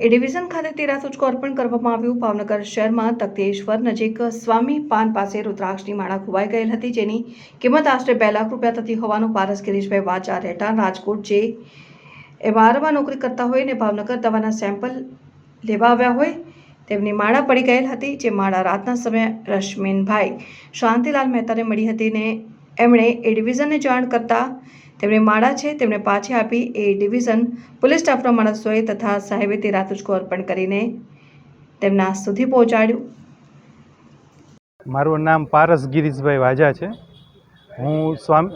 એ division ખાતે તેરા સૂચકો અર્પણ કરવામાં આવ્યું. ભાવનગર શહેરમાં તકતેશ્વર નજીક સ્વામી પાન પાસે રુદ્રાક્ષની માળા ખોવાઈ ગયેલ હતી, જેની કિંમત આશરે બે લાખ રૂપિયા થતી હોવાનું પારસ ગિરીશભાઈ વાચા રહેઠાણ રાજકોટ જે એમઆરમાં નોકરી કરતા હોય ને ભાવનગર દવાના સેમ્પલ લેવા આવ્યા હોય, તેમની માળા પડી ગયેલ હતી, જે માળા રાતના સમયે રશ્મિનભાઈ શાંતિલાલ મહેતાને મળી હતી ને એમણે એ ડિવિઝનને જાણ કરતા તેમણે માળા છે, તેમણે પાછી આપી એ ડિવિઝન પોલીસ સ્ટાફના માણસોએ તથા સાહેબે તે રાતુચકો અર્પણ કરીને તેમના સુધી પહોંચાડ્યું. મારું નામ પારસ ગિરીશભાઈ વાજા છે. હું સ્વામ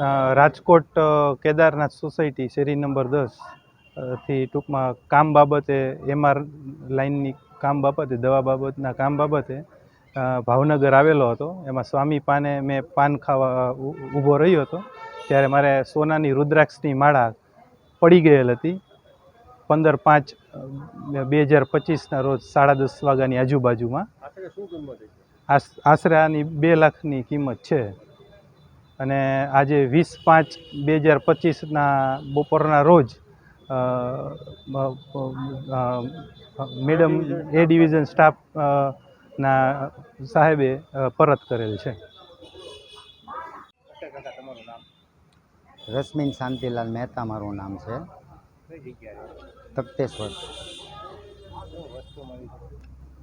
રાજકોટ કેદારનાથ સોસાયટી શેરી નંબર દસથી ટૂંકમાં કામ બાબતે, એમઆર લાઇનની કામ બાબતે, દવા બાબતના કામ બાબતે ભાવનગર આવેલો હતો. એમાં સ્વામી પાને મેં પાન ખાવા ઊભો રહ્યો હતો. ત્યારે મારે સોનાની રુદ્રાક્ષની માળા પડી ગયેલ હતી. પંદર પાંચ બે હજાર પચીસના રોજ સાડા દસ વાગ્યાની આજુબાજુમાં. આશ- આશરે આની બે લાખની કિંમત છે. અને આજે વીસ પાંચ બે હજાર પચીસના બપોરના રોજ મેડમ એ ડિવિઝન સ્ટાફ ના સાહેબે પરત કરેલ છે. રશ્મિન શાંતિલાલ મહેતા મારું નામ છે. તખતેશ્વર.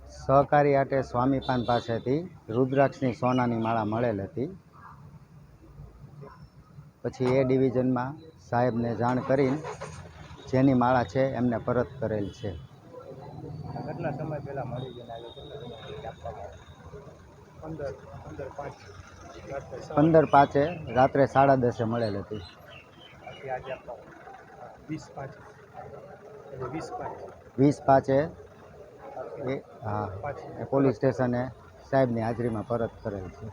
સહકારી આટે સ્વામીપાન પાસેથી રુદ્રાક્ષની સોનાની માળા મળેલ હતી. પછી એ ડિવિઝનમાં સાહેબને જાણ કરીને જેની માળા છે એમને પરત કરેલ છે. કેટલા સમય પહેલાં મળી પંદર પાંચે. રાત્રે સાડા દસે મળેલ હતી. વીસ પાંચે. એ હા પોલીસ સ્ટેશને સાહેબની હાજરીમાં પરત કરેલ છે.